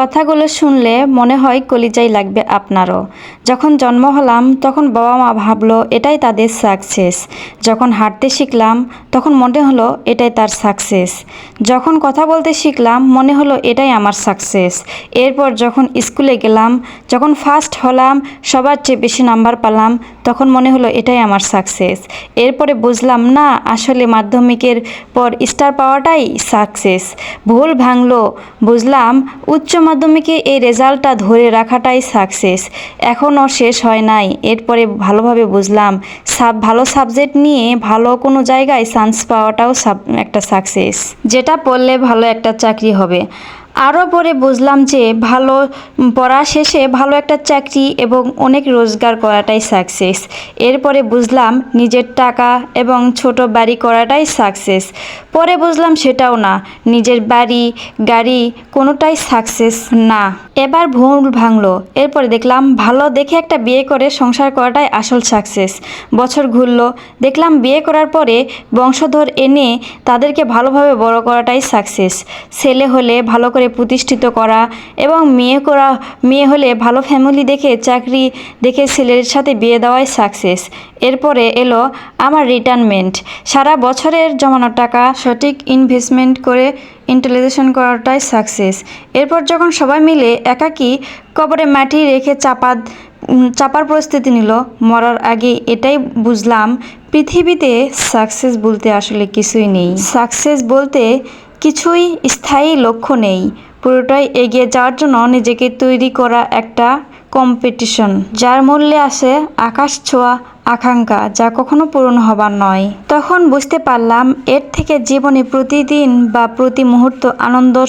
কথাগুলো শুনলে মনে হয় কলিজাই লাগবে আপনারও। যখন জন্ম হলাম, তখন বাবা মা ভাবলো, এটাই তাদের সাকসেস যখন হাঁটতে শিখলাম, তখন মনে হলো, এটাই তার সাকসেস যখন কথা বলতে শিখলাম, মনে হলো, এটাই আমার সাকসেস এরপর যখন স্কুলে গেলাম, যখন ফার্স্ট হলাম, সবার চেয়ে বেশি নাম্বার পেলাম, তখন মনে হলো, এটাই আমার সাকসেস এরপরে বুঝলাম, না, আসলে মাধ্যমিকের পর স্টার পাওয়াটাই সাকসেস ভুল ভাঙলো, বুঝলাম, উচ্চ মাধ্যমিকে এই রেজাল্টটা ধরে রাখাটাই সাকসেস এখনও শেষ হয় নাই। এরপরে ভালোভাবে বুঝলাম, সাব, ভালো সাবজেক্ট নিয়ে ভালো কোনো জায়গায় চান্স পাওয়াটাও একটা সাকসেস যেটা পড়লে ভালো একটা চাকরি হবে। আরও পরে বুঝলাম যে ভালো, পড়া শেষে ভালো একটা চাকরি এবং অনেক রোজগার করাটাই সাকসেস এরপরে বুঝলাম নিজের টাকা এবং ছোট বাড়ি করাটাই সাকসেস পরে বুঝলাম সেটাও না, নিজের বাড়ি, গাড়ি কোনোটাই সাকসেস না। এবার ভুল ভাঙলো। এরপরে দেখলাম, ভালো দেখে একটা বিয়ে করে সংসার করাটাই আসল সাকসেস বছর ঘুরলো। দেখলাম, বিয়ে করার পরে বংশধর এনে তাদেরকে ভালোভাবে বড় করাটাই সাকসেস ছেলে হলে ভালো করে প্রতিষ্ঠিত করা এবং মেয়ে করা, মেয়ে হলে ভালো ফ্যামিলি দেখে চাকরি দেখে ছেলের সাথে বিয়ে দেওয়াই সাকসেস এরপরে এলো আমার রিটায়ারমেন্ট সারা বছরের জমানো টাকা সঠিক ইনভেস্টমেন্ট করে ইন্টেলিজেশন করাটাই সাকসেস এরপর যখন সবাই মিলে একাকী কবরে মাটি রেখে চাপা চাপার পরিস্থিতি নিল, মরার আগে এটাই বুঝলাম, পৃথিবীতে সাকসেস বলতে আসলে কিছুই নেই। সাকসেস বলতে কিছুই স্থায়ী লক্ষ্য নেই। পুরোটাই এগিয়ে যাওয়ার জন্য নিজেকে তৈরি করা একটা কম্পিটিশন যার মূল্যে আসে আকাশ ছোঁয়া আকাঙ্ক্ষা যা কখনো পূরণ হবার নয়। তখন বুঝতে পারলাম এর থেকে জীবনে প্রতিদিন বা প্রতি মুহূর্ত আনন্দর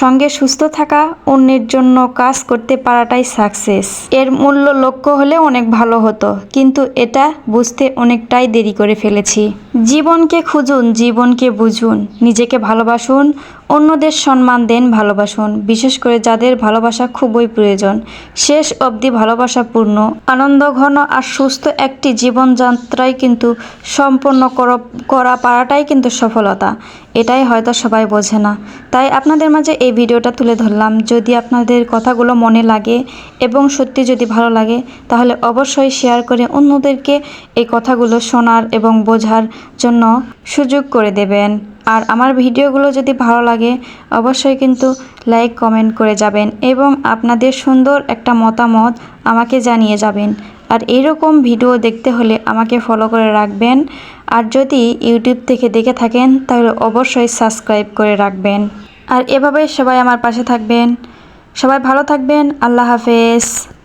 সঙ্গে সুস্থ থাকা অন্যের জন্য কাজ করতে পারাটাই সাকসেস এর মূল্য লক্ষ্য হলে অনেক ভালো হতো, কিন্তু এটা বুঝতে অনেকটাই দেরি করে ফেলেছি। জীবনকে খুঁজুন, জীবনকে বুঝুন, নিজেকে ভালোবাসুন, অন্যদের সম্মান দেন, ভালোবাসুন। বিশেষ করে যাদের ভালোবাসা খুবই প্রয়োজন। শেষ অবধি ভালোবাসা পূর্ণ, আনন্দ ঘন আর সুস্থ একটি জীবনযাত্রাই কিন্তু সম্পন্ন করা পারাটাই কিন্তু সফলতা। এটাই হয়তো সবাই বোঝে না। তাই আপনাদের মাঝে এই ভিডিওটা তুলে ধরলাম। যদি আপনাদের কথাগুলো মনে লাগে এবং সত্যি যদি ভালো লাগে, তাহলে অবশ্যই শেয়ার করে অন্যদেরকে এই কথাগুলো শোনার এবং বোঝার জন্য সুযোগ করে দেবেন। আর আমার ভিডিওগুলো যদি ভালো লাগে, অবশ্যই কিন্তু লাইক, কমেন্ট করে যাবেন এবং আপনাদের সুন্দর একটা মতামত আমাকে জানিয়ে যাবেন। আর এরকম ভিডিও দেখতে হলে আমাকে ফলো করে রাখবেন। আর যদি ইউটিউব থেকে দেখে থাকেন, তাহলে অবশ্যই সাবস্ক্রাইব করে রাখবেন। আর এভাবে সবাই আমার পাশে থাকবেন। সবাই ভালো থাকবেন। আল্লাহ হাফেজ।